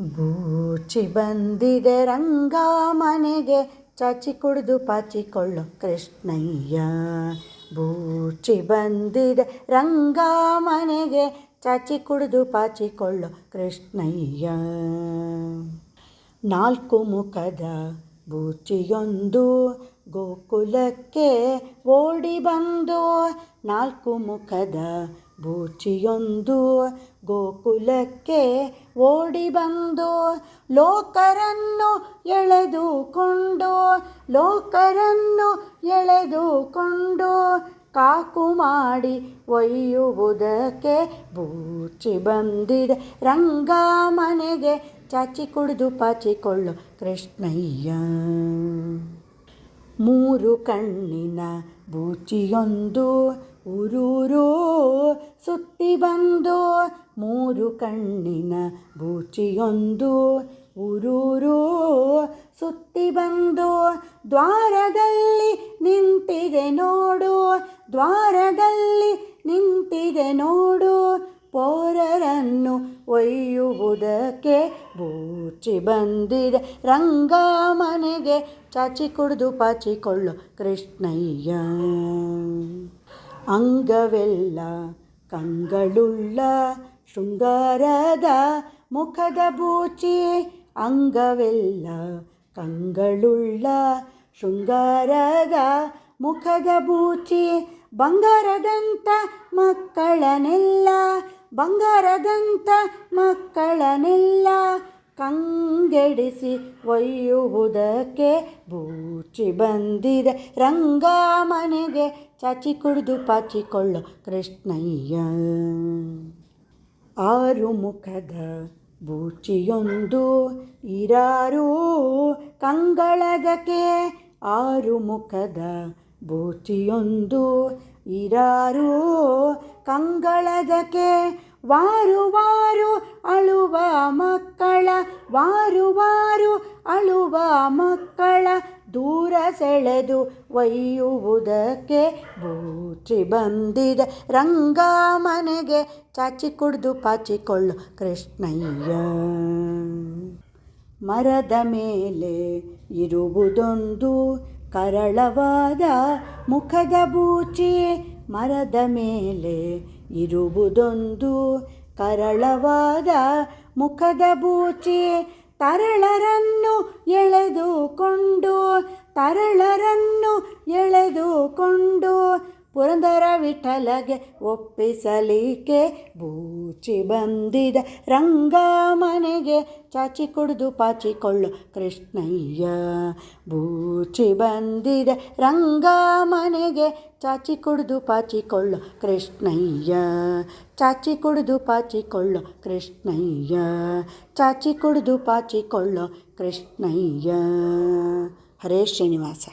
ಬೂಚಿ ಬಂದಿದೆ ರಂಗ ಮನೆಗೆ ಚಾಚಿ ಕುಡಿದು ಪಾಚಿಕೊಳ್ಳೋ ಕೃಷ್ಣಯ್ಯ. ಬೂಚಿ ಬಂದಿದೆ ರಂಗ ಮನೆಗೆ ಚಾಚಿ ಕುಡಿದು ಪಾಚಿಕೊಳ್ಳೋ ಕೃಷ್ಣಯ್ಯ. ನಾಲ್ಕು ಮುಖದ ಬೂಚಿಯೊಂದು ಗೋಕುಲಕ್ಕೆ ಓಡಿ ಬಂದು, ನಾಲ್ಕು ಮುಖದ ಬೂಚಿಯೊಂದು ಗೋಕುಲಕ್ಕೆ ಓಡಿ ಬಂದು ಲೋಕರನ್ನು ಎಳೆದುಕೊಂಡು ಲೋಕರನ್ನು ಎಳೆದುಕೊಂಡು ಕಾಕು ಮಾಡಿ ಒಯ್ಯುವುದಕ್ಕೆ ಬೂಚಿ ಬಂದಿದೆ. ರಂಗ ಮನೆಗೆ ಚಾಚಿ ಕುಡಿದು ಪಾಚಿಕೊಳ್ಳು ಕೃಷ್ಣಯ್ಯ. ಮೂರು ಕಣ್ಣಿನ ಬೂಚಿಯೊಂದು ಊರೂರು ಸುತ್ತಿ ಬಂದು ಮೂರು ಕಣ್ಣಿನ ಬೂಚಿಯೊಂದು. ಊರೂರು ಸುತ್ತಿ ಬಂದು ದ್ವಾರದಲ್ಲಿ ನಿಂತಿದೆ ನೋಡು, ದ್ವಾರದಲ್ಲಿ ನಿಂತಿದೆ ನೋಡು. ಪೋರರನ್ನು ಒಯ್ಯುವುದಕ್ಕೆ ಬೂಚಿ ಬಂದಿದೆ. ರಂಗ ಮನೆಗೆ ಚಾಚಿ ಕುಡಿದು ಪಾಚಿಕೊಳ್ಳು ಕೃಷ್ಣಯ್ಯ. ಅಂಗವೆಲ್ಲ ಕಂಗಳುಳ್ಳ ಶೃಂಗಾರದ ಮುಖದ ಬೂಚಿ ಅಂಗವೆಲ್ಲ ಕಂಗಳುಳ್ಳ ಶೃಂಗಾರದ ಮುಖದ ಬೂಚಿ ಬಂಗಾರದಂಥ ಮಕ್ಕಳನೆಲ್ಲ ಬಂಗಾರದಂಥ ಮಕ್ಕಳನೆಲ್ಲ ಕಂಗೆಡಿಸಿ ಒಯ್ಯುವುದಕ್ಕೆ ಬೂಚಿ ಬಂದಿದೆ. ರಂಗ ಮನೆಗೆ ಚಾಚಿ ಕುಡಿದು ಪಾಚಿಕೊಳ್ಳು ಕೃಷ್ಣಯ್ಯ. ಆರು ಮುಖದ ಬೂಚಿಯೊಂದು ಇರಾರು ಕಂಗಳಗಕ್ಕೆ ಆರು ಮುಖದ ಬೂಚಿಯೊಂದು ಇರಾರು ಕಂಗಳದಕ್ಕೆ ವಾರು ವಾರು ಅಳುವ ವಾರು ವಾರು ಅಳುವ ಮಕ್ಕಳ ದೂರ ಸೆಳೆದು ಒಯ್ಯುವುದಕ್ಕೆ ಬೂಚಿ ಬಂದಿದ ರಂಗ ಮನೆಗೆ ಚಾಚಿ ಕುಡಿದು ಪಾಚಿಕೊಳ್ಳು ಕೃಷ್ಣಯ್ಯ. ಮರದ ಮೇಲೆ ಇರುವುದೊಂದು ಕರಳವಾದ ಮುಖದ ಬೂಚಿ. ಮರದ ಮೇಲೆ ಇರುವುದೊಂದು ಕರಳವಾದ ಮುಖದ ಬೂಚಿ ತರಳರನ್ನು ಎಳೆದುಕೊಂಡು ತರಳರನ್ನು ಎಳೆದುಕೊಂಡು ಪುರಂದರ ವಿಠಲಗೆ ಒಪ್ಪಿಸಲಿಕ್ಕೆ ಬೂಚಿ ಬಂದಿದೆ. ರಂಗ ಮನೆಗೆ ಚಾಚಿ ಕುಡಿದು ಪಾಚಿಕೊಳ್ಳು ಕೃಷ್ಣಯ್ಯ. ಬೂಚಿ ಬಂದಿದೆ. ರಂಗ ಮನೆಗೆ ಚಾಚಿ ಕುಡಿದು ಪಾಚಿಕೊಳ್ಳು ಕೃಷ್ಣಯ್ಯ. ಚಾಚಿ ಕುಡಿದು ಪಾಚಿಕೊಳ್ಳು ಕೃಷ್ಣಯ್ಯ. ಚಾಚಿ ಕುಡಿದು ಪಾಚಿಕೊಳ್ಳು ಕೃಷ್ಣಯ್ಯ. ಹರೇ ಶ್ರೀನಿವಾಸ.